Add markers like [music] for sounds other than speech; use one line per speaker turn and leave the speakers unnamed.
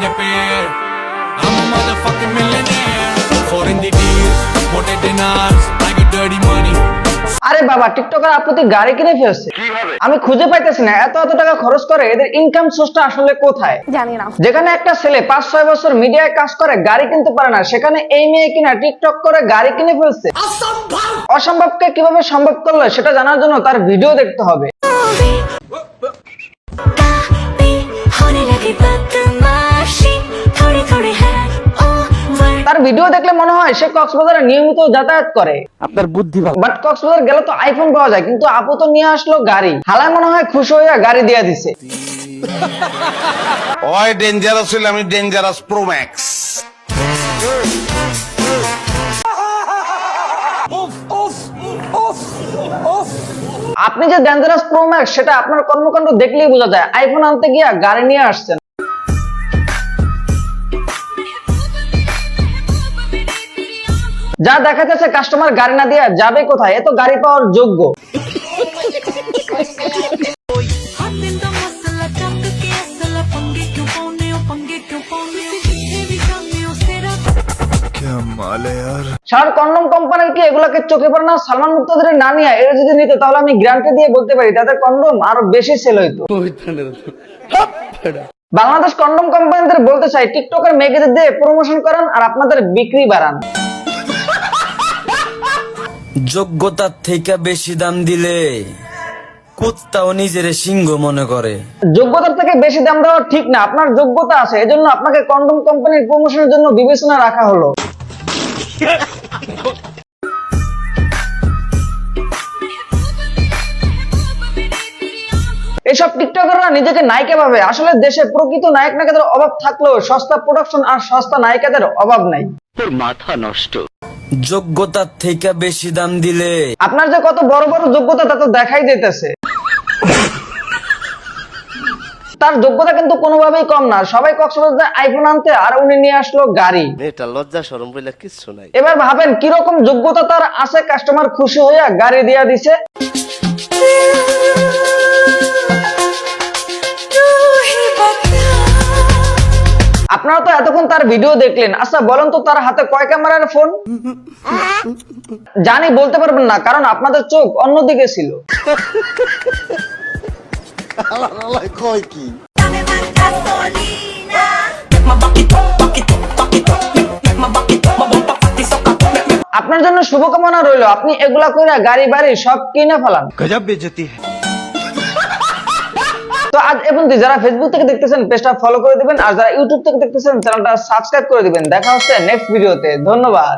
get paid. I'm a motherfucking millionaire. Foreign DDs, more dinars. I got dirty money.
আরে বাবা TikToker আপুতি গাড়ি কিনে ফেলছে আমি খুঁজে পাইতেছি না এত এত টাকা খরচ করে এদের ইনকাম সোর্সটা আসলে কোথায়
জানি না
যেখানে একটা ছেলে পাঁচ ছয় বছর মিডিয়ায় কাজ করে গাড়ি কিনতে পারে না সেখানে এই মেয়ে কিনা টিকটক করে গাড়ি কিনে ফেলছে অসম্ভবকে কীভাবে সম্ভব করল সেটা জানার জন্য তার ভিডিও দেখতে হবে হয় সে কক্সবাজারে নিয়মিত যাতায়াত করে। আপনার বুদ্ধি বাট কক্সবাজার গেলে তো আইফোন পাওয়া যায় কিন্তু আপু তো নিয়ে আসলো গাড়ি। হালায় মনে হয় খুশি হইয়া গাড়ি দিয়ে দিছে। [laughs]
ওই ডেঞ্জারাস হইলে আমি ডেঞ্জারাস প্রো ম্যাক্স
আপনি যে ডেঞ্জারাস প্রো ম্যাক্স সেটা আপনার কর্মকাণ্ড দেখলেই বোঝা যায়। আইফোন আনতে গিয়া গাড়ি নিয়ে আসছেন। যা দেখা যাচ্ছে কাস্টমার গাড়ি না দিয়ে যাবে কোথায়? এত গাড়ি পাওয়ার যোগ্য। শাহরুখ কন্ডম কোম্পানির কি এগুলাকে চোখে পড়ে না? সালমান মুক্তাদের না নিয়ে এটা যদি নিত তাহলে আমি গ্রান্টে দিয়ে বলতে পারি তাদের কন্ডম আরও বেশি সেল হইতো। বাংলাদেশ কন্ডম কোম্পানিদের বলতে চাই টিকটকের মেয়েকে দিয়ে প্রমোশন করান আর আপনাদের বিক্রি বাড়ান।
যোগ্যতার থেকে বেশি দাম দিলে কুত্তাও নিজের সিংহ মনে করে।
যোগ্যতার থেকে বেশি দাম দেওয়া ঠিক না আপনার যোগ্যতা আছে এজন্য আপনাকে কন্ডম কোম্পানির প্রমোশনের জন্য বিবেচনা রাখা হলো। এসব টিকটকাররা নিজেকে নায়িকা ভাবে আসলে দেশে প্রকৃত নায়ক নায়িকাদের অভাব থাকলেও সস্তা প্রোডাকশন আর সস্তা নায়িকাদের অভাব নাই।
যোগ্যতার থেকে বেশি দাম দিলে।
আপনার যে কত বড় বড় যোগ্যতা তা তো দেখাই যেতেছে তার যোগ্যতা কিন্তু কোনোভাবেই কম না। সবাই কক্সবাজার আইফোন আনতে আর উনি নিয়ে আসলো গাড়ি।
এটা লজ্জা সরম বলে কিচ্ছু নাই।
এবার ভাবেন কীরকম যোগ্যতা তার আছে কাস্টমার খুশি হইয়া গাড়ি দিয়া দিছে। আপনারা তো এতক্ষণ তার ভিডিও দেখলেন। আচ্ছা বলেন তো তার হাতে কয় ক্যামেরার ফোন জানি, বলতে পারবেন না, কারণ আপনাদের চোখ অন্যদিকে ছিল। আপনার জন্য শুভকামনা রইল, আপনি এগুলা করে গাড়ি বাড়ি সব কিনে ফেলান।
গজব বেজতি।
তো আজ এবং যারা ফেসবুক থেকে দেখতেছেন, পেজটা ফলো করে দিবেন। আর যারা ইউটিউব থেকে দেখতেছেন চ্যানেলটা সাবস্ক্রাইব করে দিবেন। দেখা হচ্ছে নেক্সট ভিডিওতে ধন্যবাদ।